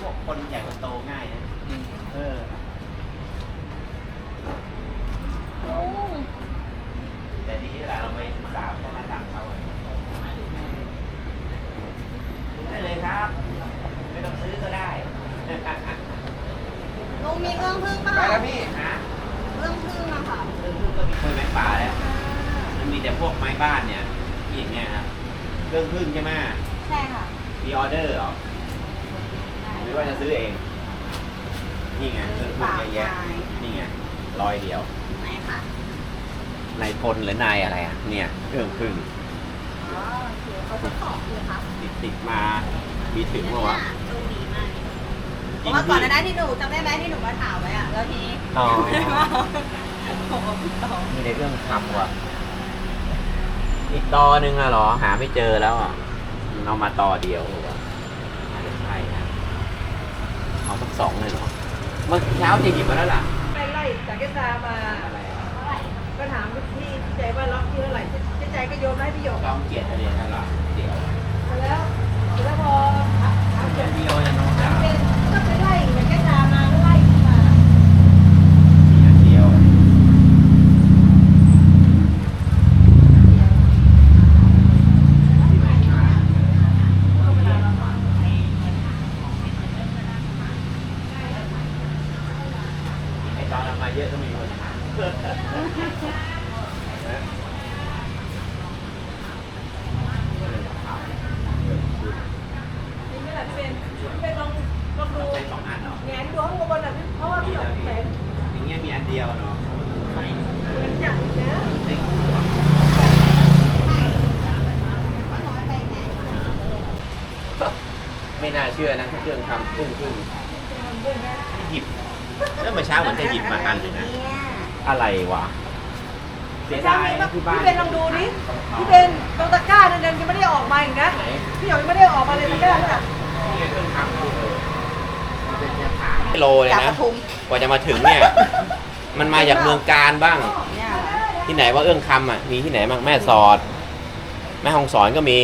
พวกคนใหญ่คนโตง่ายนะเออแต่นี้เวาเราไปสาวก็มาตามเขาได้เลยครับ ไม่ต้องซื้อก็ได้ลุงมีเครื่องพึ่งป่ะไปแล้วพี่ฮะเครื่องพึ่งอะค่ะเครื่องพึ่งก็มีคนไม้ป่าแล้วมันมีแต่พวกไม้บ้านเนี่ยอีกเนี่ยครับเครื่องพึ่งใช่ไหมใช่ค่ะมีออเดอร์หรอ รือว่าจะซื้อเอง นี่ไงเครื่องพึ่งเยอะแยะนี่ไงร้อยเดียวไหนค่ะนายพลหรือนายอะไรอะ เนี่ยเครื่องพึ่งอ๋อโอเคเขาจะของเลยค่ะติดติดมา มีถึงเมื่อวะโชคดีมากเพราะว่าก่อนหนานั้นที่หนูจำได้ไหมที่หนูมาถามไว้อะแล้วทีนี้อ๋อผมเอาพี่ต่อมีในเรื่องคำว่ะอีกตอหนึ่งอะเหรอ หาไม่เจอแล้วอะมันเอามาตอเดียวเหรอวะน่าจะใช่นะ เอาทั้งสองเลยเหรอ เมื่อเช้าจะหยิบมาแล้วล่ะไปไล่จากแกตามา อะไรอะก็ถามพี่ใจว่าล็อกที่เท่าไหร่เจ๊ใจก็โยนมาให้พี่หยกจอมเกียรติอะไรนั่นเหรอเดี๋ยวแล้วแล้วพอ ถามเกียรติพี่โยจะน้องสาว เป็นก็ไปไล่จากแกตามาก็ไล่ขึ้นมา มีอันเดียวไอ้ตอนเอามาเยอะก็มีคนถามนะ นี่ไม่แหละพี่เป็นพี่เป็นลองลองดู ใช้สองอันเหรอ แงนดูข้างบนอะพี่เพราะว่าพี่หยกแขน อย่างเงี้ยมีอันเดียวเนาะ เหมือนอย่างเนี้ย ไม่น่าเชื่อนะถ้าเครื่องทำครึ่งครึ่ง หยิบแล้วเมื่อเช้าเหมือนจะหยิบมาอันหนึ่งนะเนี่ยอะไรวะเสียใช่ดายไหมนะที่บ้านพี่เป็นลองดูนี่พี่เป็นตรงตะกร้านั่นยังไม่ได้ออกมาอีกนะไหนพี่หยกยังไม่ได้ออกมาเลยตะกร้าน่ะนี่เครื่องทำอยู่โลเลยจากปนะ ทุมกว่าจะมาถึงเนี่ย มันมาจากเมืองการบ้าง เนี่ยที่ไหนว่าเอื้องคำอะ มีที่ไหนบ้างแม่สอด แม่ฮ่องสอนก็มี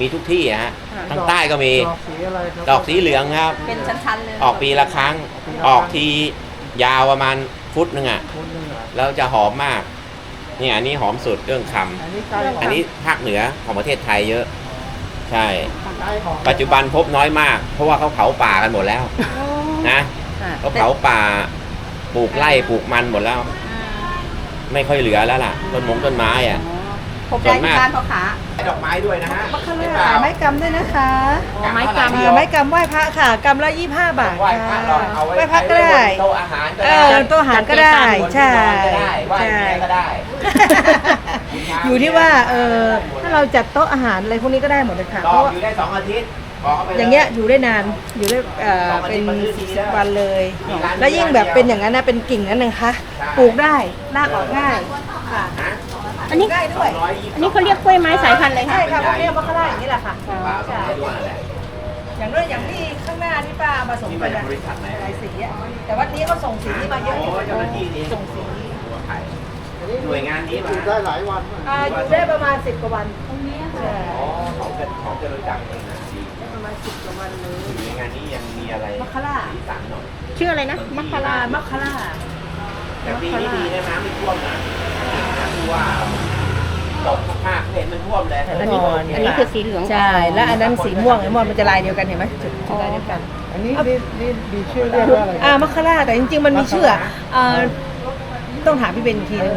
มีทุกที่อะฮะ ทางใต้ก็มี ดอกสีอะไรครับดอกสีเหลืองครับ เป็นชั้นๆเลยออกปีละครั้ง ออกทียาวประมาณฟุตหนึงอะคนหนึ่งเหรอแล้วจะหอมมากเนี่ยอันนี้หอมสุดเรื่องคำอันนี้ใกล้ของอันนี้ภาคเหนือของประเทศไทยเยอะ ใช่ใกล้ของปัจจุบันพบน้อยมาก เพราะว่าเขาเผาป่ากันหมดแล้วนะเขาเผาป่าปลูกไร่ปลูกมันหมดแล้วไม่ค่อยเหลือแล้วล่ะต้นมงต้นไม้อะ ผมได้ที่บ้านพ่อค้าดอกไม้ด้วยนะฮะมะขามไม้กำด้วยนะคะไม้กำเออไม้กำไหว้พระค่ะกำละยี่ห้าบาทไหว้พระค่ะลองเอาไว้ไหว้พระก็ได้ โต๊ะอาหารก็เอได้อโต๊ะอาหารก็ได้ ใช่ก็ได้ไหว้ใช่ แม่ก็ได้ อยู่ที่ว่าเออถ้าเราจัดโต๊ะอาหารอะไรพวกนี้ก็ได้หมดเลยค่ะดเพอกราะว่าอยู่ได้สองอาทิตย์บอกเขาไปล อย่างเงี้ยอยู่ได้นานอยู่ได้เอ่อเป็นสิบวันเลย แล้วยิ่งแบบเป็นอย่างนั้นนะเป็นกิ่งนั้นนะคะ ปลูกได้รากออกง่ายค่ะ ฮะอั นนี้ง่ายด้วยร้อยยี่สิบอันนี้เขาเรียกกล้วยไม้สายพันธุ์อะไรคะใช่ค่ะพวกเนี้ยมะขามอย่างนี้แหละค่ะป่าสองร้อยด้วยนั่นแหละอย่างด้วยอย่างที่ข้างหน้าที่ป้ามาส่งนี่ไปมาจากอะบริษัทไหนหลายสีอะแต่วัดนี้เขาส่งสีนี้มาเยอะโอ้เจ้าหน้าที่นี่ส่งสีหัวไข่หน่วยงานนี้อมายู่ได้หลายวันมากอ่าอยู่ได้ประมาณสิบกว่าวันใช่อ๋อเขาจะเขาจะรู้จักกันนะดีได้ประมาณสิบกว่าวันเลยหน่วยงานนี้ยังมีอะไรมัคคาร่าสีสันหน่อยชื่ออะไรนะมัคคาลารามัคคาร่าแต่ปีนี้ดีนะน้ำไม่ท่วมนะนะคือ ว่าตกมากๆเห็นมันท่วมเลยอันนี้อันนี้คือสีเหลืองใช่ แล้วอันนั้นสีม่วงไอ้ม่วงมันจะลายเดียวกันเห็นไหมจุดจุดลายเดียวกัน อันนี้นี่นี่มีชื่อเรียกว่าอะไรอ่ามัคคาร่าแต่จริงๆ มันมีชื่ออะอ่าต้องถามพี่เบนอีกทีนึง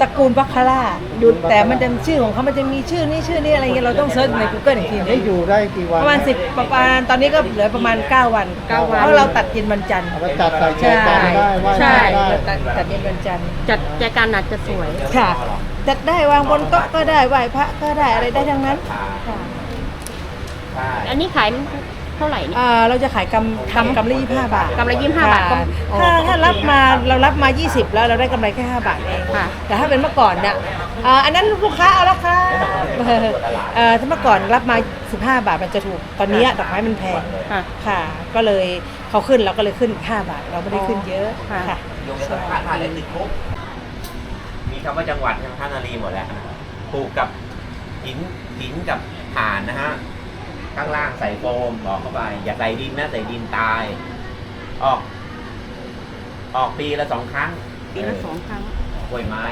ตระกูลมัคคาร่าดูแต่มันจะชื่อของเขามันจะมีชื่อนี่ชื่อนี่อะไรเงี้ยเราต้องเซิร์ชใน Google อีกทีนึนี่งอยู่ได้กี่วันประมาณสิบประมาณตอนนี้ก็เหลือประมาณ 9 วันเก้าวัน เพราะเราตัดกินวันจันทร์เอาไปจัดใส่ใจใช่กันได้ไหว้ใช่ ได้เราตัดตัดกินวันจันทร์จัดแจกันอาจจะสวย ค่ะจัดได้วางบนโต๊ะก็ได้ไหว้พระก็ได้อะไรได้ทั้งนั้นค่ะใช่อันนี้ขาย เท่าไหร่เนี่ย อ่าเราจะขายกำทำกำไรยี่ห้าบาทกำไร25บาทก็ค่ะถ้าถ้ารับมาเรารับมา 20 แล้วเราได้กำไรแค่ 5 บาทเองค่ะ แต่ถ้าเป็นเมื่อก่อนเนี่ยอ่าอันนั้นลูกค้าเอาละค่ะเอ่อถ้าเมื่อก่อนรับมา 15 บาทมันจะถูกตอนนี้ดอกไม้มันแพงค่ะ ค่ะ ก็เลยเขาขึ้นเราก็เลยขึ้น 5 บาทเราไม่ได้ขึ้นเยอะค่ะ ค่ะโยงกับพระธาตุเล่นติดคุกมีคำว่าจังหวัดทางท่านารีหมดแล้วปลูกกับหินหินกับถ่านนะฮะ ข้างล่างใส่โฟมบอกเข้าไป อย่าใส่ดินนะใส่ดินตาย ออก ออกปีละสองครั้งปีละสองครั้งกล้วยไม้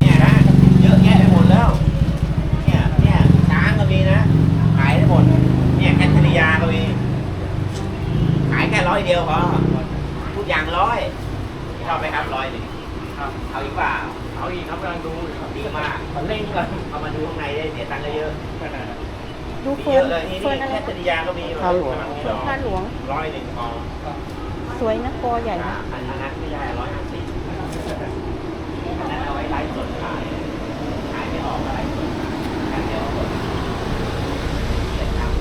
เนี่ยนะเยอะแยะไปหมดแล้ว เนี่ยเนี่ยช้างก็มีนะขายได้หมด เนี่ยแคทเธอรียาก็มีขายแค่ร้อยเดียวพอทุกอย่างร้อยชอบไหมครับร้อยหนึ่งอครับเอาอีกเปล่า เอาอีกครับกำลังดูอยู่ครับดีมากมันเร่งก่อนเอามาดูข้างในได้เสียตังค์ก็เยอะขนาดนั้นดูมีเฟิเยร์นอะเลยนี่เฟิร์นนี่อะไรแคทริยาก็มีผ้าหลวง เฟิร์นผ้าหลวง ร้อยหนึ่งพอสวยนะกอใหญ่อ่านะอันนั้นไม่ได้ร้อยห้าสิบอันนั้นเอาไว้ไลฟ์สดขายขายไม่ออกอะไรขายไม่ออกเสียตังค์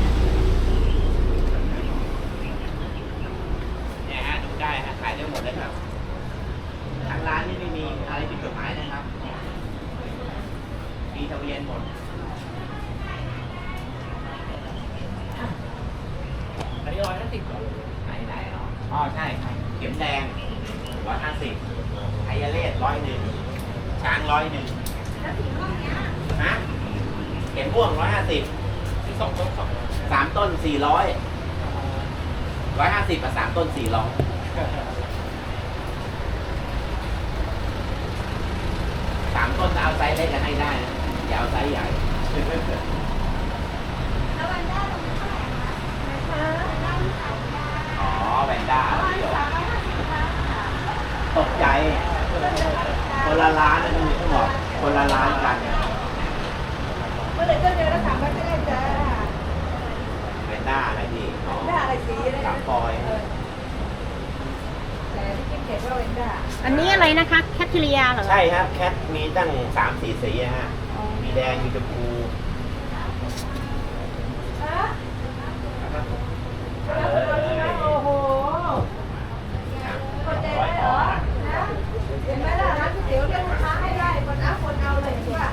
เนี่ยฮะดูได้ฮะขายได้หมดเลยครับทางร้านนี่ไม่มีอะไรผิดกฎหมายนะครับ มีทะเบียนหมด อันนี้ร้อยห้าสิบไหนไหนเนาะอ๋อใช่เข็มแดงร้อยห้าสิบไฮยาเลสร้อยหนึ่งช้างร้อยหนึ่งฮะเข็มม่วงร้อยห้าสิบสองต้นสองสามต้นสี่ร้อยร้อยห้าสิบกับสามต้นสี่ร้อยสามต้นจะเอาไซส์เล็กกันให้ได้นะอ ย่าเอาไซส์ใหญ่อ๋อแวนด้าตกใจ คนละร้านนะคุณต้องบอกคนละร้านกันเมื่อไหร่เจ้าเดียวแล้วถามว่าจะได้จ้าแวนด้าอะไรนี่อ๋อได้อะไรสีอะไรสามปอยแต่ที่กินเก็บว่าเป็นได้อันนี้อะไรนะคะ แคทริยาเหรอ ใช่ครับแคทมีตั้งสามสี่สีอะฮะ มีแดง มีชมพูเออโอ้โหร้อยพอนะ เห็นไหมล่ะร้านก๋วยเตี๋ยวเรียกลูกค้าให้ได้คนเอาคนเอาเลยว่า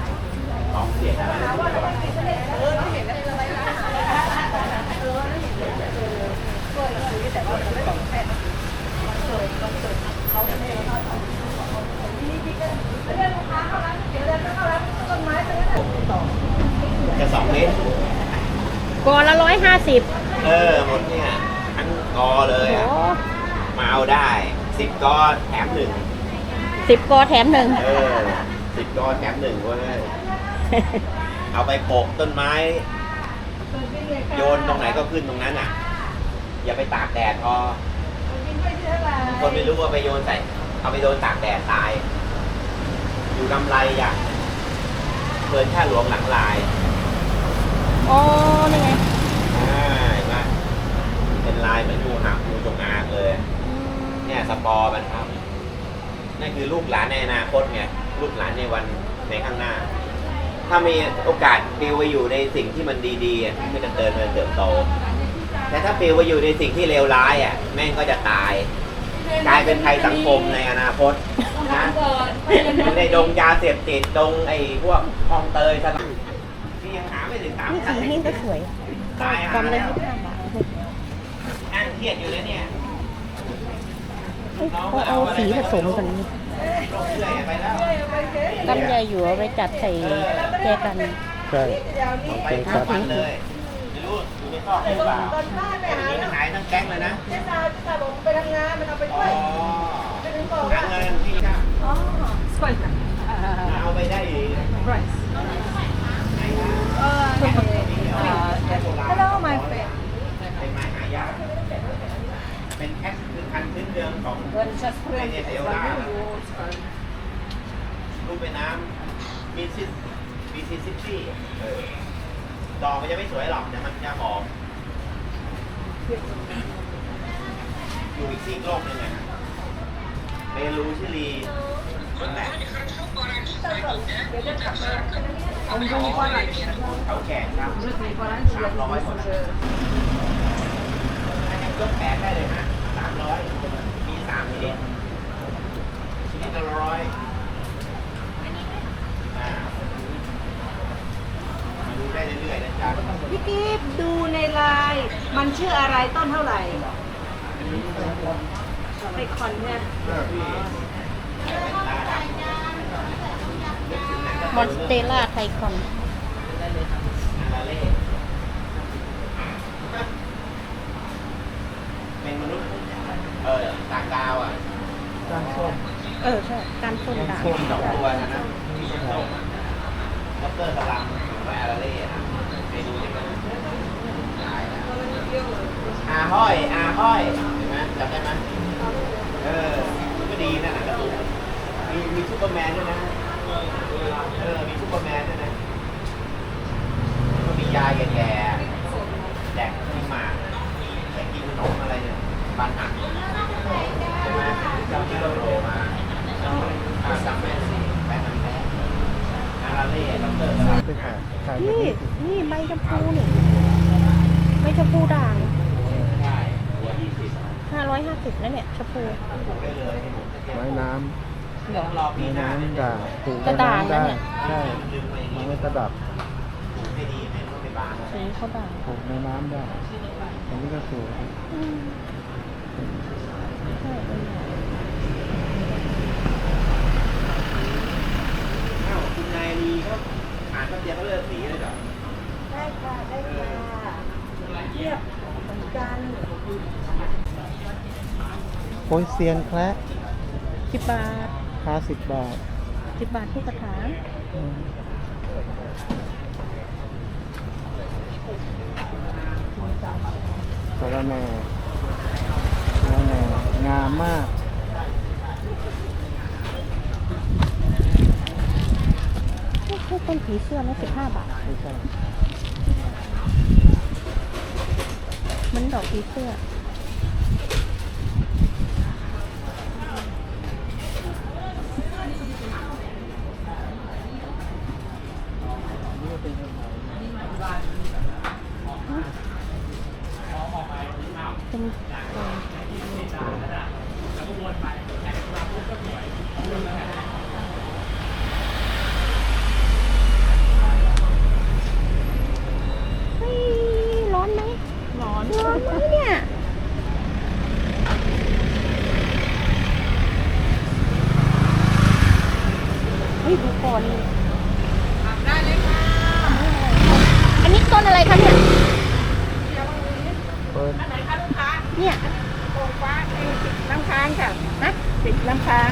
ของเสียอะไร ถามว่าเราไม่มีเสน่ห์เออเราเห็นแล้วอะไรนะเออเราเห็นแล้วเออช่วยซื้อแต่ว่าเราไม่บอกแฟนเคยก็เคยเขาไม่ได้เขาทีนี้พี่ก็เรียกลูกค้าเข้าร้านก๋วยเตี๋ยวแล้วก็เข้าร้านต้นไม้ตรงนั้นต่อ จะสองเมตรกอละร้อยห้าสิบเออหมดเนี่ยทั้งกอเลยโอ้อะมาเอาได้สิบกอแถมหนึ่งสิบกอแถมหนึ่งเออสิบกอแถมหนึ่งเว้ยเอาไปโปกต้นไม้ โยนตรงไหนก็ขึ้นตรงนั้นอะ อย่าไปตากแดดพอคนไม่รู้ว่าไปโยนใส่ เอาไปโดนตากแดดตาย อยู่กำไรอะเกินค่าหลวงหลังลาย อ๋อนี่ไงอ่าเห็นไหมเป็นลายเหมือนงูหางงูจงอางเลย เนี่ยสปอร์มันครับนั่นคือลูกหลานในอนาคตไงลูกหลานในวันในข้างหน้า ถ้ามีโอกาสปิวไปอยู่ในสิ่งที่มันดีๆอะก็จะเติมเติบโต แต่ถ้าปิวไปอยู่ในสิ่งที่เลวร้ายอะแม่งก็จะตาย กลายเป็นภัยสังคมในอนาคตนะอยู่ในดงยาเสพติดดงไอ้พวกคลองเตยสลับที่ยังหาไม่ถึง สามนี่พันสีนี่ก็สวยตายกหาำละแล้วยี่สิบห้าบาทนั่งเครียดอยู่แล้วเนี่ยเอ้ยเขาเอาสีผสมกันนี่โรคเรื่อยไปแล้วลำไยอยู่เอาไปจัดใส่แจกันใช่ไปทำมันเลยไม่รู้อยู่ในซอกหรือเปล่าตอนบ้านไปหามีมันหายทั้งแก๊งเลยนะเจ๊ตาเจ๊ตาบอกไปทำงานมันเอาไปอ๋ด้อวยไปถึงบอกหาว่าเงินที่จะอ๋อเอาไปได้อี กไหนนะเออ Hello my friend เป็นไม้หายากเป็นแค่คือพันธุ์พื้นเมืองของในเนเธอร์แลนด์รูปเป็นน้ำมีซิสมีซิซิตี้เออดอกมันจะไม่สวยหรอกแต่มันจะหอม อยู่อีกซีกโลกหนึงไงเปรูชิลีนั่นแหละเขา แขกครับสามร้อยหมดแล้วยกแขกได้เลยฮะสามร้อยมีสามชนิดชนิดละร้อยอ่ามาดูได้เรื่อยๆนะจ๊ะพี่กิฟดูในไลน์มันชื่ออะไรต้นเท่าไหร่ไอคอนเนี่ย มอนสเตล่าไทคอนเป็นมนุษย์เออต่างดาวอะจานส้มเออใช่การส้มดางสองตัวนะนะมีส้มด็อกเตอร์สลัมหรือว่าอาราเล่นะไปดูที่มันขายนะอาห้อยอาห้อยเห็นไหมจำได้ไหมเออก็ดีนะหนังการ์ตูนมีมีแมนด้วยนะ เออ มีซูเปอร์แมนด้วยนะแล้วก็มียาแก่ๆแจกกินหมากมีไปกินขนมอะไรเนี่ยบานหักใช่ไหมจำที่เราโผล่มาอาซัมแมนซีแบงค์อันแท้อาราเล่ด็อกเตอร์สลับไปขายขายนี่ นี่ใบชมพูนี่ใบชมพูด่างใช่หัวยี่สิบห้าร้อยห้าสิบแล้วเนี่ยชมพูปลูกได้เลยให้ผมจะ เก็บไม้น้ต้องรอำปีไม้หน้าเนี่ยน้ำด่างปลูกกระด่างนะได้เนี่ย ใช่ดึงไปอย่างไม้นี้กระดับปลูกให้ดีไม่ต้องไปบานสีเขาด่างปลูกในน้ำได้อันนี้ก็สวยอืมใช่เป็นไงอ้าวคุณนายดีก็อ่านแป๊บเดียวก็เลิกสีเลยเหรอได้ค่ะ ได้ค่ะเทียบเหมือนกันโอยเซียนแคละสิบบาท ห้าสิบบาทสิบบาททุกกระถางอืมสาระแหน่สาระแหน่งามมาก พวกต้นผีเสื้อนะสิบห้าบาท ไม่ใช่เหมันดอกผีเสื้อ นี่ก็เป็นกระถาง เป็นเฮ้ยร้อนไหมร้อนร้อนไหมเนี่ย เฮ้ยดูก่อนได้เลยค่ะ อันนี้ต้นอะไรคะเนี่ย เปิด เนี่ย โป่งฟ้าเองปิดน้ำค้างค่ะนะปิดน้ำค้าง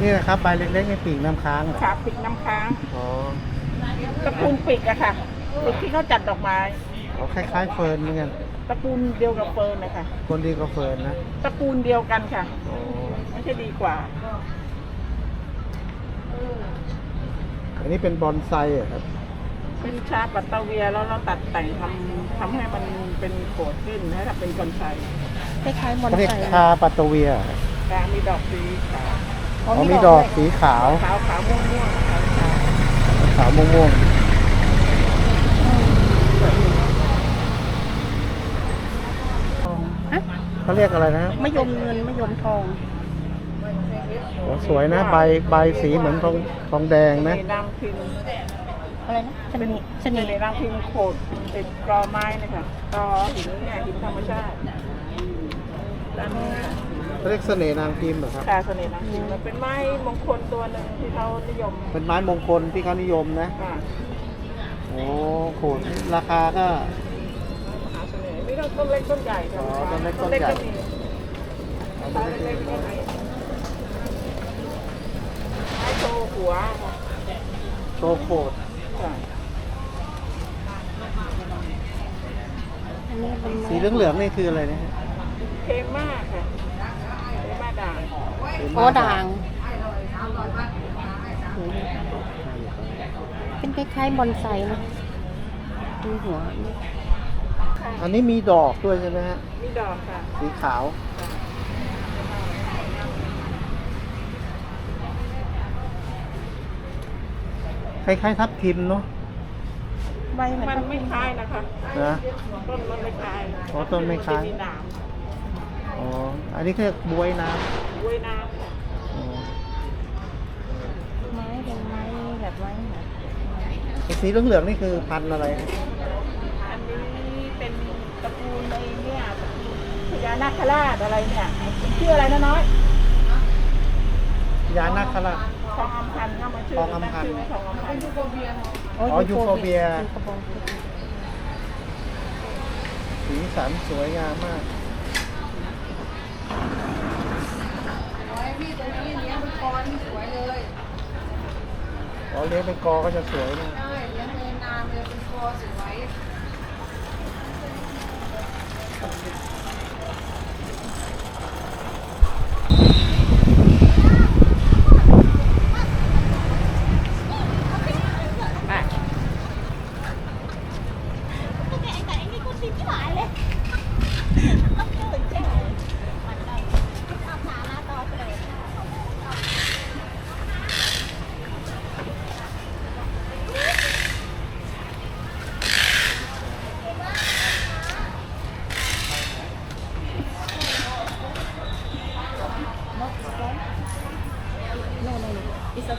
นี่นะ ครับใบเล็กๆในปีกน้ำค้างเหรอค่ะปิดน้ำค้างอ๋อตระกูลปิกอะค่ะปิกที่เขาจัดดอกไม้เอาคล้ายๆเฟิร์นเหมือนกันตระกูลเดียวกับเฟิร์นนะคะคนดีก็เฟิร์นนะตระกูลเดียวกันค่ะอ๋อไม่ใช่ดีกว่า อันนี้เป็นบอนไซเหรอครับเป็นชาปัตตาเวียแล้วเราตัดแต่งทำทำให้มันเป็นโขดขึ้นให้ทำเป็นคนไทยคล้ายๆมอนเขาเรียกไซคาปัตโตเวียเหรอแต่มีดอกสีขาว อ๋อมีดอกสีขาว ขาวขาวม่วงม่วงขาวขาวขาวม่วงฮะๆเขาเรียกอะไรนะมะยมเงินมะยมทองโอ้สวยนะ ใบใบสีเหมือนทองทองแดงในนะน้ำพิมพ์อะไรนะชนีชในนีน้ำพิมพ์โขดเป็นกรอไม้นะคะกรอหินเนี่ยหินธรรมชาติด้านนี้ค่ะ เขาเรียกเสน่ห์นางพิมพ์เหรอครับชาเสน่ห์น้ำพิมพ์มันเป็นไม้มงคลตัวหนึ่งที่เขานิยมเป็นไม้มงคลที่เขานิยมนะค่ะโอ้โหราคาก็ มหาเสน่ห์มีทั้งต้นเล็กต้นใหญ่ค่ะอ๋อต้นเล็กต้นใหญ่ก็มีต้นเล็กๆก็มีไม้โชว์หัวค่ะโชโคดค่ะอันนี้เป็นไม้สีเหลืองๆนี่คืออะไรนะฮะเคม่าค่ะเคม่าด่าง โอ้ด่าง เป็นคล้ายๆบอนไซนะดูหัวอันนี้มีดอกด้วยใช่ไหมฮะ มีดอกค่ะ สีขาว คล้ายๆทับทิมเนาะ ใบเหมือนมันกับไม่คล้ายนะคะ นะ ต้นมันไม่คล้ายอ๋อต้นไม่คล้ายนจะมีหนามอ๋อ อันนี้คือบวยน้กล้วยน้ำค่ะำอ๋อ ไม้เป็นไม้แบบไม้แบบ ไอ้ สีเหลืองๆนี่คือพันธุ์อะไรฮะอันนี้เป็นตระกูลในเนี่ยตระกูลพญานาคราชอะไรเนี่ยชื่ออะไรนะน้อยยานาคราช ทองอำพันธ์เข้ามาชื่อทองอำพันธ์ชื่อทองอำพันธ์ยูโกเบียอ๋อยูโฟเบียยูโฟเบีย สีสันสวยงามมาก อ๋อเลี้ยงเป็นกอก็จะสวยนะ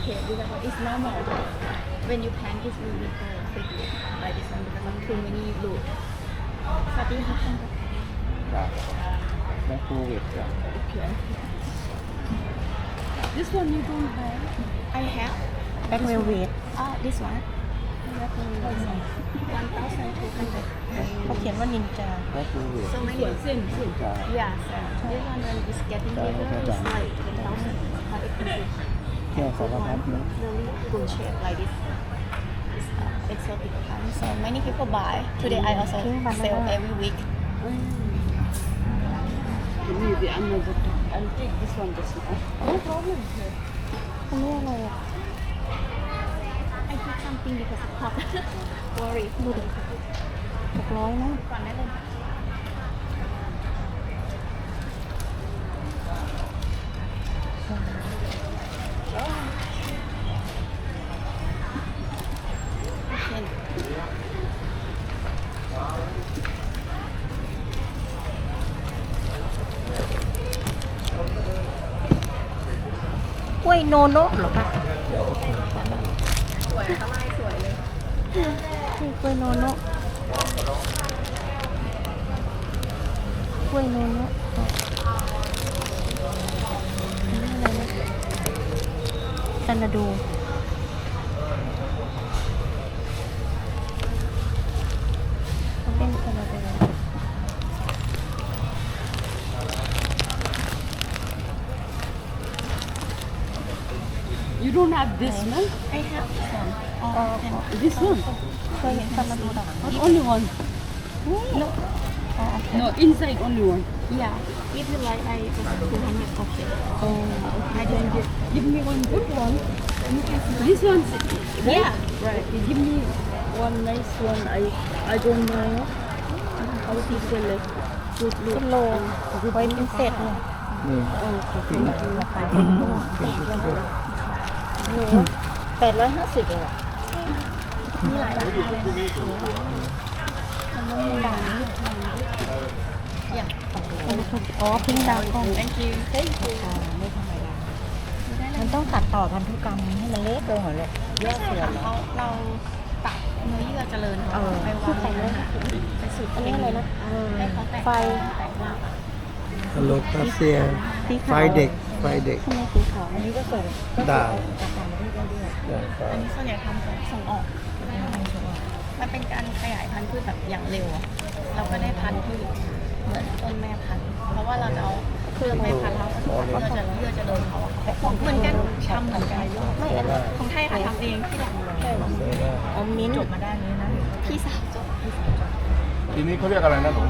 okay because it's normal when you pan it's really go quickly like this one because of too many loop Fatih happen จากแมคโครเวฟจาก okay this one you don't have I have Black velvet ah this one Black velvet one thousand two hundred เขาเขียนว่านินจาแมคโครเวฟ so many จาก yeah this one when it's getting bigger it's like ten thousand how expensive แค่สารพัดนะ really good shape like this. It's uh, exotic plant. So many people buy. Today I also King banana. sell every week. Maybe another time. I'll take this one just now. No problem. อันนี้อะไรอะ I did something because of hot. Worry. ดูดิหกร้อยนะก่อนได้เลยโอเคกล้วยโนโนะเหรอคะ สวยทำไมสวยเลย นี่กล้วยโนโนะกล้วยโนโนะอันนี้อะไรนะซานาดู You don't have this one? I have some. อ๋อ This one? เคยเห็นซานาดูด่าง Or only one? No. No, inside only one. Yeah. If you like, I just 200. Okay. Oh, I don't get. give me one good one. This one, Yeah. right? Give me one nice one. I I don't know how to select. Good ขึ้ look. นโลไว้เป็ แปดร้อยห้าสิบเลยอะมีหลายราคาเลยนะมันต้องมีด่างนี่อ๋อพิงดาวกล้อง Thank you. Thank you. อ่าไม่ธรรมดามันต้องตัดต่อพันธุกรรมให้มันเล็กลงหน่อยเลยแยกเสือเขาเราตัดเนื้อเยื่อเจริญเออไปวางในไปสูตรอันนี้อะไรนะให้เขาแตกไฟแตกรากโลตัสเซียสีไฟขาวเด็กไฟเด็กทำไมสีขาว อันนี้ก็ส่งก็ด่างจากต่างประเทศได้ด้วยด่างฟ้าอันนี้ส่วนใหญ่ทำส่งออกมันเป็นการขยายพันธุ์พืชแบบอย่างเร็วอะเราก็ได้พันธุ์ที่เหมือนต้นแม่พันธุ์เพราะว่าเราจะเอาเครื่องแม่พันธุ์เราเพื่อจะเพื่อจะเดินเขาอะเหมือนกันทำเหมือนกันไม่อันนี้ของไทยค่ะทำเองที่ดังเซล่าอ๋อมิ้นท์จบมาด้านนี้นะพี่สาวจบทีนี้เขาเรียกอะไรนะหนู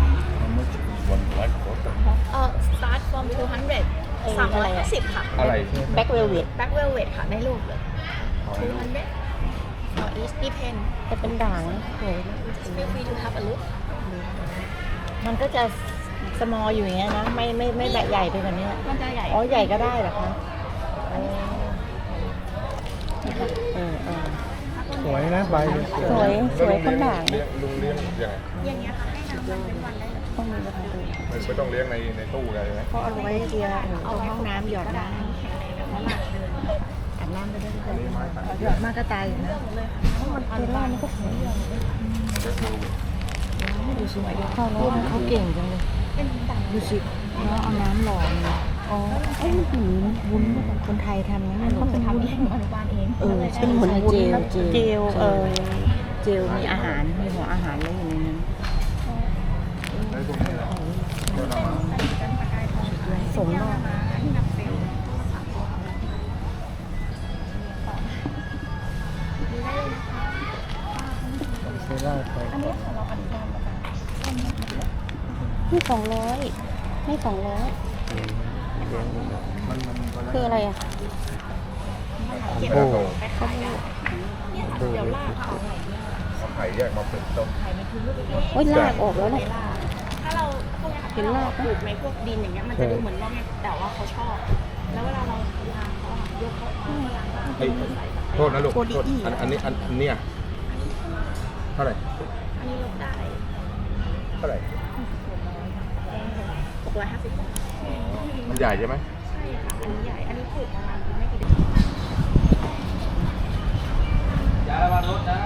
วันไลฟ์โค้ดเอ่อ start from 200 350 ค่ะ อะไรแบ็กเวลเวท back velvet ค่ะได้รูปเลย 200 or each depend จะเป็นด่างนะสวยนะ feel free to have a look มันก็จะสมออยู่อย่างเงี้ยนะ ไม่ไม่ไม่แบบใหญ่ไปกว่านี้มันจะใหญ่อ๋อใหญ่ก็ได้เหรอคะเออเออสวยนะใบสวยสวยสวยคนด่างเลี้ยงลุงเลี้ยงยังไงอย่างเงี้ยค่ะให้น้ำวันเป็นวันได้เลยต้องมีนะคะดูไม่ไม่ต้องเลี้ยงในในตู้อะไรใช่ไหมเพราะเอาไว้เกียร์ตรงห้องน้ำหยอดน้ำอาบ น้ำไปด้วยหยอดมากก็ตายอยู่นะมันเจล่านี่ก็ดูสวยเดี๋ยวเข้าแล้วเขาเก่งจังเลยดูสิแล้วเอาน้ำหล่อเลยอ๋อไอ้หืมวุ้นคนไทยทำนะมันเขาเป็เป็นนวุ้นทำเองอนุบาลเองเออเป็นเหมือนวุ้นเจลเจลเออเจลมีอาหารมีหัวอาหารไว้อยู่ในนั้นในตรงนี้นะเดี๋ยวเรามาสมนอ สองร้อยนี่สองร้อยมันมันมันคืออะไรอะเก็บโอ้ไปขายได้เนี่ยเดี๋ยวลากเอาเอาไข่แยกมาเป็นต้มโอ้ยลากออกแล้วเนี่ยถ้าเราพวกเนี้ยค่ะเห็นลากไหมปลูกในพวกดินอย่างเงี้ยมันจะดูเหมือนร่องเนี่ยแต่ว่าเขาชอบ แล้วเวลาเราล้างเขาอะยกเขาเอามาล้างบ้างเฮ้ยโทษนะลูกโทษอันอันนี้อันอันเนี้ยเท่าไหร่อันนี้ยกได้เท่าไหร่ ตัวห้มันใหญ่ใช่ไหมใช่ค่ะ อันนี้ใหญ่ อันนี้ปลูกประมาณไม่กี่เดือนยาละวันรถนะ